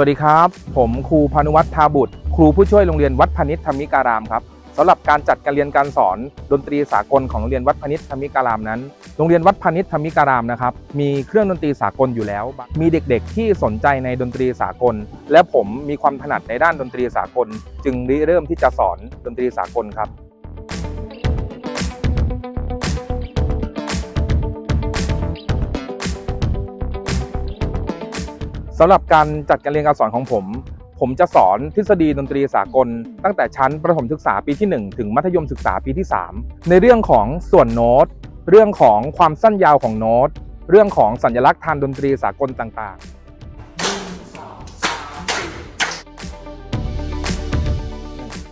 สวัสดีครับ ผมครูพานุวัฒน์ทาบุตร ครูผู้ช่วยโรงเรียนวัดพนิษฐ์ธรรมิการามครับสำหรับการจัดการเรียนการสอนดนตรีสากลของโรงเรียนวัดพนิษฐ์ธรรมิการามนั้น โรงเรียนวัดพนิษฐ์ธรรมิการามนะครับมีเครื่องดนตรีสากลอยู่แล้ว มีเด็กๆ ที่สนใจในดนตรีสากล และผมมีความถนัดในด้านดนตรีสากล จึงริเริ่มที่จะสอนดนตรีสากลครับ สำหรับการจัดการเรียนการสอนของผม ผมจะสอนทฤษฎีดนตรีสากล ตั้งแต่ชั้นประถมศึกษาปีที่ 1 ถึงมัธยมศึกษาปีที่ 3 ในเรื่องของส่วนโน้ต เรื่องของความสั้นยาวของโน้ต เรื่องของสัญลักษณ์ทางดนตรีสากลต่าง ๆ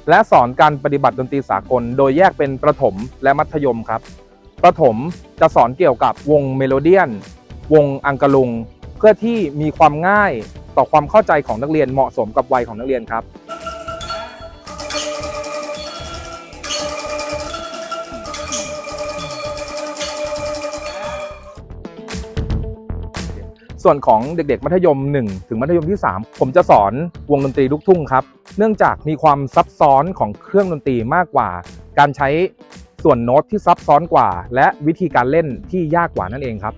และสอนการปฏิบัติดนตรีสากล โดยแยกเป็นประถมและมัธยมครับ ประถมจะสอนเกี่ยวกับวงเมโลเดียน วงอังกะลุง เพื่อที่มีความง่ายต่อความเข้าใจของนักเรียนเหมาะสมกับวัยของนักเรียนครับส่วนของเด็กๆ มัธยม 1 ถึงมัธยมที่ 3 ผมจะสอนวงดนตรีลูกทุ่งครับ เนื่องจากมีความซับซ้อนของเครื่องดนตรีมากกว่า การใช้ส่วนโน้ตที่ซับซ้อนกว่า และวิธีการเล่นที่ยากกว่านั่นเองครับ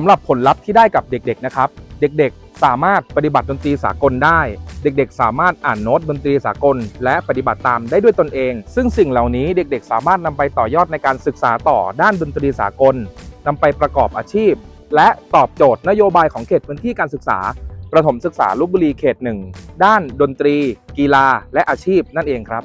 สำหรับผลลัพธ์ที่ได้กับเด็กๆนะครับ เด็กๆ สามารถปฏิบัติดนตรีสากลได้ เด็กๆ สามารถอ่านโน้ตดนตรีสากล และปฏิบัติตามได้ด้วยตนเอง ซึ่งสิ่งเหล่านี้เด็กๆ สามารถนำไปต่อยอดในการศึกษาต่อด้านดนตรีสากลนำไปประกอบอาชีพ และตอบโจทย์นโยบายของเขตพื้นที่การศึกษา ประถมศึกษาลบบุรีเขตหนึ่งด้านดนตรี กีฬา และอาชีพนั่นเองครับ